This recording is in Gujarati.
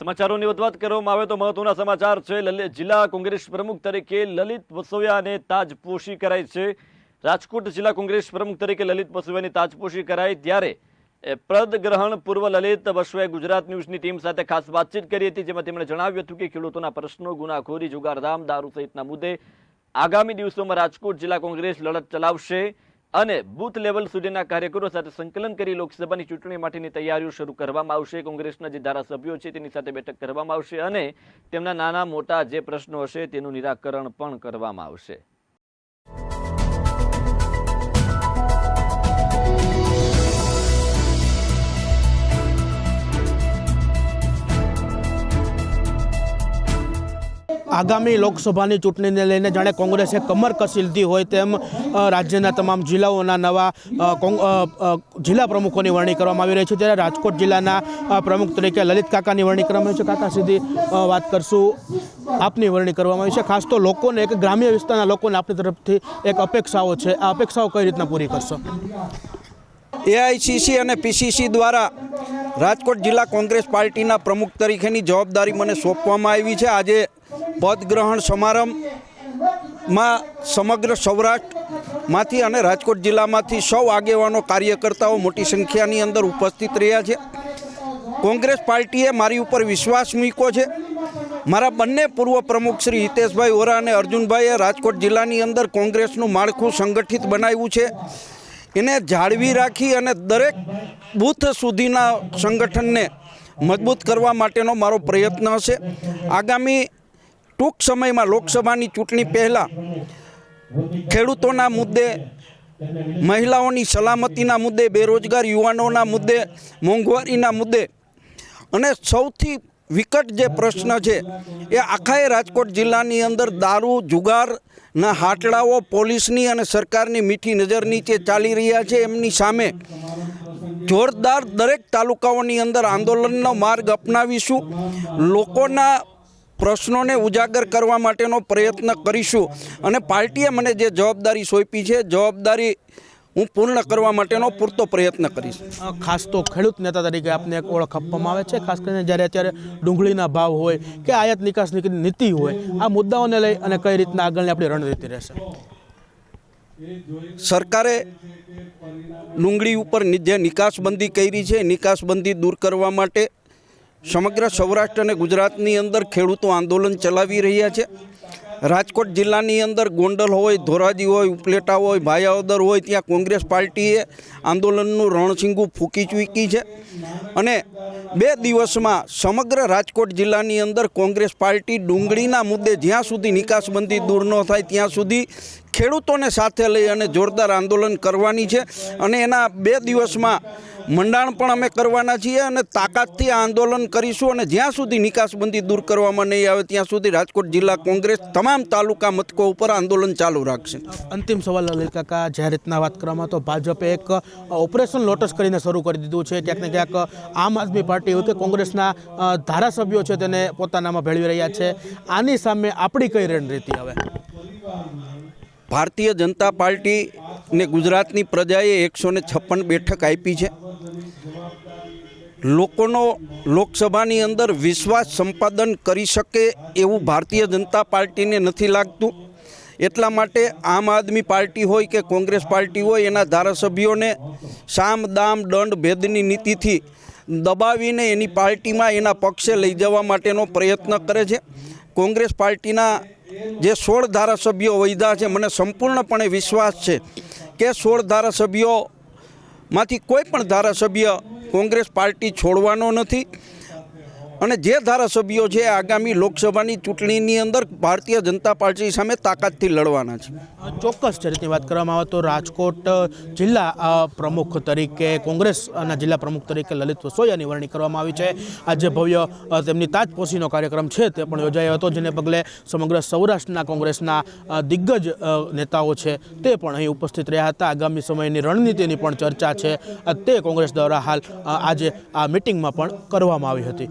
સમાચારોની વધવાત કરવામાં આવે તો મહત્વના સમાચાર છે. લલિત જિલ્લા કોંગ્રેસ પ્રમુખ તરીકે લલિત વસોયાને તાજપોશી કરાઈ છે. રાજકોટ જિલ્લા કોંગ્રેસ પ્રમુખ તરીકે લલિત વસોયાની તાજપોશી કરાઈ ત્યારે પ્રદ ગ્રહણ પૂર્વ લલિત વસોયાએ ગુજરાત ન્યૂઝની ટીમ સાથે ખાસ વાતચીત કરી હતી, જેમાં તેમણે જણાવ્યું હતું કે ખેડૂતોના પ્રશ્નો, ગુનાખોરી, જુગારધામ, દારૂ સહિતના મુદ્દે આગામી દિવસોમાં રાજકોટ જિલ્લા કોંગ્રેસ લડત ચલાવશે. અને બૂથ લેવલ સુધીના કાર્યકરો સાથે સંકલન કરી લોકસભાની ચૂંટણી માટેની તૈયારીઓ શરૂ કરવામાં આવશે. કોંગ્રેસના જે ધારાસભ્યો છે તેની સાથે બેઠક કરવામાં આવશે અને તેમના નાના મોટા જે પ્રશ્નો હશે તેનું નિરાકરણ પણ કરવામાં આવશે. આગામી લોકસભાની ચૂંટણીને લઈને જાણે કોંગ્રેસે કમર કસી લીધી હોય તેમ રાજ્યના તમામ જિલ્લાઓના નવા જિલ્લા પ્રમુખોની વરણી કરવામાં આવી રહી છે. ત્યારે રાજકોટ જિલ્લાના પ્રમુખ તરીકે લલિત કાકાની વરણી કરવામાં આવી છે. કાકા સીધી વાત કરશું. આપની વરણી કરવામાં આવી છે. ખાસ તો લોકોને એક ગ્રામ્ય વિસ્તારના લોકોને આપણી તરફથી એક અપેક્ષાઓ છે. આ અપેક્ષાઓ કઈ રીતના પૂરી કરશો? એઆઈસીસી અને પીસીસી દ્વારા રાજકોટ જિલ્લા કોંગ્રેસ પાર્ટીના પ્રમુખ તરીકેની જવાબદારી મને સોંપવામાં આવી છે. આજે પદગ્રહણ સમારંભમાં સમગ્ર સૌરાષ્ટ્રમાંથી અને રાજકોટ જિલ્લામાંથી સૌ આગેવાનો કાર્યકર્તાઓ મોટી સંખ્યાની અંદર ઉપસ્થિત રહ્યા છે. કોંગ્રેસ પાર્ટીએ મારી ઉપર વિશ્વાસ મૂક્યો છે. મારા બંને પૂર્વ પ્રમુખ શ્રી હિતેશભાઈ ઓરા અને અર્જુનભાઈએ રાજકોટ જિલ્લાની અંદર કોંગ્રેસનું માળખું સંગઠિત બનાવ્યું છે. એને જાળવી રાખી અને દરેક બૂથ સુધીના સંગઠનને મજબૂત કરવા માટેનો મારો પ્રયત્ન હશે. આગામી ટૂંક સમયમાં લોકસભાની ચૂંટણી પહેલાં ખેડૂતોના મુદ્દે, મહિલાઓની સલામતીના મુદ્દે, બેરોજગાર યુવાનોના મુદ્દે, મોંઘવારીના મુદ્દે અને સૌથી વિકટ જે પ્રશ્ન છે એ આખાએ રાજકોટ જિલ્લાની અંદર દારૂ, જુગારના હાટડાઓ પોલીસની અને સરકારની મીઠી નજર નીચે ચાલી રહ્યા છે. એમની સામે જોરદાર દરેક તાલુકાઓની અંદર આંદોલનનો માર્ગ અપનાવીશું. લોકોના પ્રશ્નોને ઉજાગર કરવા માટેનો પ્રયત્ન કરીશું. અને પાર્ટીએ મને જે જવાબદારી સોંપી છે જવાબદારી હું પૂર્ણ કરવા માટેનો પૂરતો પ્રયત્ન કરીશ. ખાસ તો ખેડૂત નેતા તરીકે આપને એક ઓળખ આપવામાં આવે છે ખાસ કરીને જ્યારે અત્યારે ડુંગળીના ભાવ હોય કે આયાત નિકાસની નીતિ હોય આ મુદ્દાઓને લઈ અને કઈ રીતના આગળની આપણી રણનીતિ રહેશે? સરકારે ડુંગળી ઉપર જે નિકાસબંધી કરી છે નિકાસબંધી દૂર કરવા માટે સમગ્ર સૌરાષ્ટ્ર અને ગુજરાતની અંદર ખેડૂતો આંદોલન ચલાવી રહ્યા છે. રાજકોટ જિલ્લાની અંદર ગોંડલ હોય, ધોરાજી હોય, ઉપલેટા હોય, ભાયાવદર હોય, ત્યાં કોંગ્રેસ પાર્ટીએ આંદોલનનું રણસિંગું ફૂંકી ચૂકી છે. અને બે દિવસમાં સમગ્ર રાજકોટ જિલ્લાની અંદર કોંગ્રેસ પાર્ટી ડુંગળીના મુદ્દે જ્યાં સુધી નિકાસબંધી દૂર ન થાય ત્યાં સુધી ખેડૂતોને સાથે લઈ અને જોરદાર આંદોલન કરવાની છે અને એના બે દિવસમાં મંડાણ પણ અમે કરવાના છીએ અને તાકાતથી આ આંદોલન કરીશું અને જ્યાં સુધી નિકાસબંધી દૂર કરવામાં નહીં આવે, ત્યાં સુધી રાજકોટ જિલ્લા કોંગ્રેસ તમામ તાલુકા મથકો ઉપર આંદોલન ચાલુ રાખશે. અંતિમ સવાલ, લલિત કાકા જે રીતના વાત કરવામાં તો ભાજપે એક ઓપરેશન લોટસ કરીને શરૂ કરી દીધું છે. ક્યાંક ને ક્યાંક આમ આદમી પાર્ટી કે કોંગ્રેસના ધારાસભ્યો છે તેને પોતાનામાં ભેળવી રહ્યા છે. આની સામે આપણી કઈ રણનીતિ હવે ભારતીય જનતા પાર્ટી ને ગુજરાતની પ્રજાએ એકસો ને છપ્પન બેઠક આપી છે. લોકોનો લોકસભાની અંદર વિશ્વાસ સંપાદન કરી શકે એવું ભારતીય જનતા પાર્ટીને નથી લાગતું. એટલા માટે આમ આદમી પાર્ટી હોય કે કોંગ્રેસ પાર્ટી હોય, એના ધારાસભ્યોને સામ, દામ, દંડ, ભેદની નીતિથી દબાવીને એની પાર્ટીમાં એના પક્ષે લઈ જવા માટેનો પ્રયત્ન કરે છે. કોંગ્રેસ પાર્ટીના જે સોળ ધારાસભ્યો વૈધા છે, મને સંપૂર્ણપણે વિશ્વાસ છે કે સોળ ધારાસભ્યોમાંથી કોઈ પણ ધારાસભ્ય કોંગ્રેસ પાર્ટી છોડવાનો નથી. અને જે ધારાસભ્યો છે, આગામી લોકસભાની ચૂંટણીની અંદર ભારતીય જનતા પાર્ટી સામે તાકાતથી લડવાના છે. ચોક્કસ છે રીતની વાત કરવામાં આવે તો રાજકોટ જિલ્લા પ્રમુખ તરીકે કોંગ્રેસના જિલ્લા પ્રમુખ તરીકે લલિત વસોયાની વરણી કરવામાં આવી છે. આજે ભવ્ય તેમની તાજપોશીનો કાર્યક્રમ છે તે પણ યોજાયો હતો, જેને પગલે સમગ્ર સૌરાષ્ટ્રના કોંગ્રેસના દિગ્ગજ નેતાઓ છે તે પણ અહીં ઉપસ્થિત રહ્યા હતા. આગામી સમયની રણનીતિની પણ ચર્ચા છે. તે કોંગ્રેસ દ્વારા હાલ આજે આ મિટિંગમાં પણ કરવામાં આવી હતી.